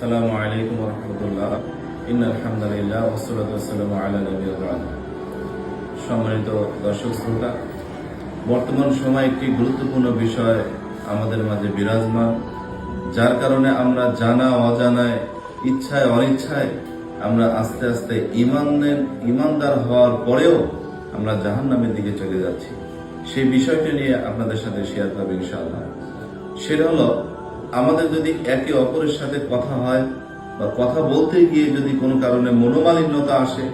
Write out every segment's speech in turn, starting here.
আসসালামু আলাইকুম রহমতুল্লাহ। ইন আলহামদুলিল্লাহ ওসলাত ওসালাম আলা নবী। সম্মানিত দর্শক শ্রোতা, বর্তমান সময় একটি গুরুত্বপূর্ণ বিষয় আমাদের মাঝে বিরাজমান, যার কারণে আমরা জানা, অজানায়, ইচ্ছায়, অনিচ্ছায় আমরা আস্তে আস্তে ইমানের ইমানদার হওয়ার পরেও আমরা জাহান্নামের দিকে চলে যাচ্ছি। সেই বিষয়টি নিয়ে আপনাদের সাথে শেয়ার করব ইনশাআল্লাহ। সেটা হলো আমাদের যদি একে অপরের সাথে কথা হয় বা কথা বলতে গিয়ে যদি কোনো কারণে মনোমালিন্যতা আসে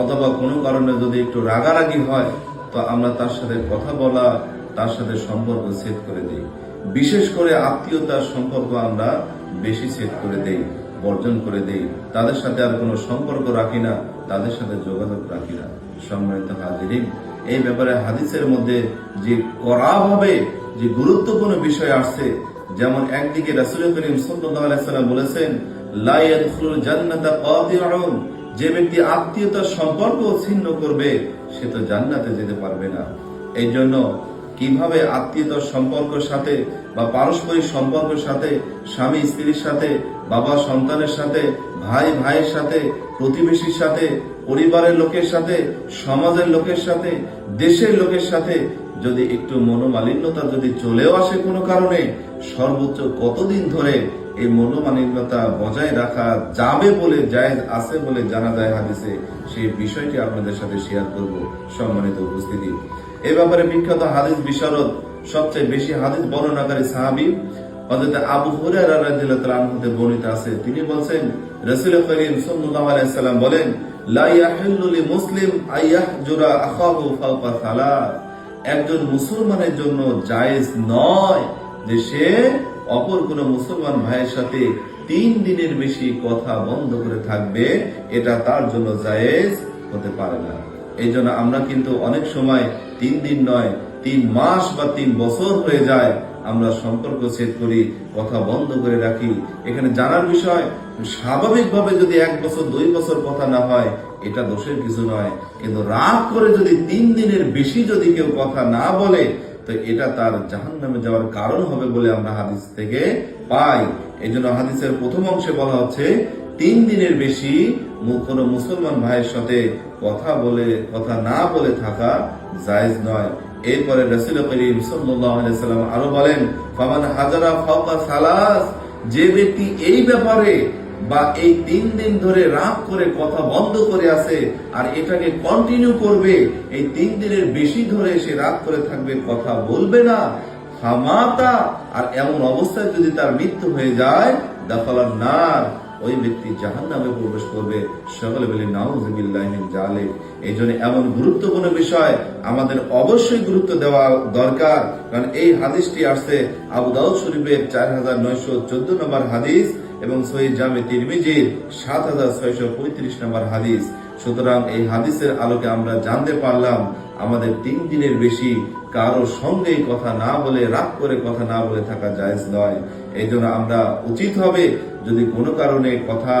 অথবা কোনো কারণে যদি একটু রাগারাগি হয়, তো আমরা তার সাথে কথা বলা, তার সাথে সম্পর্ক সেট করে দিই। বিশেষ করে আত্মীয়তার সম্পর্ক আমরা বেশি সেট করে দেই, বর্জন করে দেই। তাদের সাথে আর কোনো সম্পর্ক রাখি না, তাদের সাথে যোগাযোগ রাখি না। সম্মানিত হাজিরিন, এই ব্যাপারে হাদিসের মধ্যে যে কড়াভাবে যে গুরুত্বপূর্ণ বিষয় আসছে যেমন একদিকে রাসুল করিম সাল্লাম বলেছেন যে ব্যক্তি আত্মীয়তার সম্পর্ক ছিন্ন করবে, সে তো জান্নাতে যেতে পারবে না। এই জন্য কীভাবে আত্মীয়তার সম্পর্কের সাথে বা পারস্পরিক সম্পর্কের সাথে, স্বামী স্ত্রীর সাথে, বাবা সন্তানের সাথে, ভাই ভাইয়ের সাথে, প্রতিবেশীর সাথে, পরিবারের লোকের সাথে, সমাজের লোকের সাথে, দেশের লোকের সাথে, যদি একটু মনোমালিন্যতা যদি চলেও আসে কোনো কারণে, সর্বোচ্চ কতদিন ধরে এই মনোমালিন্যতা বজায় রাখা যাবে বলে যায় আছে বলে জানা যায় হাদিসে? সেই বিষয়টি আপনাদের সাথে শেয়ার করব। সম্মানিত উপস্থিতি। এ ব্যাপারে বিখ্যাত হাদিস বিশারদ সবচেয়ে বেশি হাদিস বর্ণনাকারী সাহাবি আবু তাআলা বর্ণিত আছে। তিনি করিম বলেন মুসলিম একজন মুসলমানের জন্য জায়েজ নয় যে সে অপর কোন মুসলমান ভাইয়ের সাথে তিন দিনের বেশি কথা বন্ধ করে থাকবে, এটা তার জন্য জায়েজ হতে পারে না। এই জন্য আমরা কিন্তু অনেক সময় তিন দিন নয়, তিন মাস বা তিন বছর হয়ে যায়, আমরা সম্পর্ক ছেদ করি, কথা বন্ধ করে রাখি। এখানে জানার বিষয়, স্বাভাবিকভাবে যদি এক বছর, দুই বছর কথা না হয়, এটা দোষের কিছু নয়। কিন্তু রাগ করে যদি তিন দিনের বেশি যদি কেউ কথা না বলে, তো এটা তার জাহান নামে যাওয়ার কারণ হবে বলে আমরা হাদিস থেকে পাই। এই জন্য হাদিসের প্রথম অংশে বলা হচ্ছে তিন দিনের বেশি কোনো মুসলমান ভাইয়ের সাথে কথা বলে, কথা না বলে থাকা জায়েজ নয়। এরপরে রসুল করিম সাল্লাম আরও বলেন, ফামান হাজারা ফাওকা সালাস যে ব্যক্তি এই ব্যাপারে বা এই তিন দিন ধরে রাগ করে কথা বন্ধ করে আছে আর এটাকে কন্টিনিউ করবে, এই তিন দিনের বেশি ধরে সে রাগ করে থাকবে, কথা বলবে না। হামাতা আর এমন অবস্থায় যদি তার মৃত্যু হয়ে যায় দাফালার নার। ওই ব্যক্তি জাহান নামে প্রবেশ করবে। সকলে বলে নাউজুবিল্লাহিন জালে এই জন্য এমন গুরুত্বপূর্ণ বিষয় আমাদের অবশ্যই গুরুত্ব দেওয়া দরকার। কারণ এই হাদিসটি আসছে আবু দাউদ শরীফের চার হাজার নয়শো চোদ্দ নম্বর হাদিস এবং সহিদ জামে তিরমিজির সাত হাজার ছয়শো পঁয়ত্রিশ নম্বর হাদিস। সুতরাং এই হাদিসের আলোকে আমরা জানতে পারলাম, আমাদের তিন দিনের বেশি কারও সঙ্গে কথা না বলে, রাগ করে কথা না বলে থাকা জায়জ নয়। এই জন্য আমরা উচিত হবে যদি কোনো কারণে কথা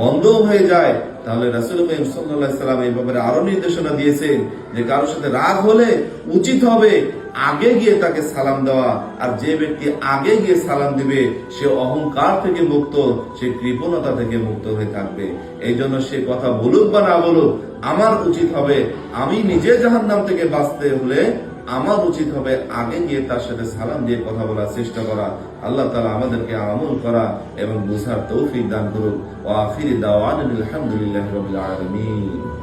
বন্ধ হয়ে যায়। তাহলে রাসুল করিম সাল্লাম এই ব্যাপারে আরও নির্দেশনা দিয়েছেন যে কারোর সাথে রাগ হলে উচিত হবে আগে গিয়ে তাকে সালাম দেওয়া, আর যে ব্যক্তি আগে গিয়ে সালাম দিবে, সে অহংকার থেকে মুক্ত, সে কৃপণতা থেকে মুক্ত হয়ে থাকবে। এই জন্য সে কথা বলুক বা না বলুক, আমার উচিত হবে আমি নিজে জাহান নাম থেকে বাঁচতে হলে আমার উচিত হবে আগে গিয়ে তার সাথে সালাম দিয়ে কথা বলার চেষ্টা করা। আল্লাহ তালা আমাদেরকে আমল করা এবং বুঝার তৌফিক দান করুক। ও আখিরি দাওয়ান আলহামদুলিল্লাহ আলমিন।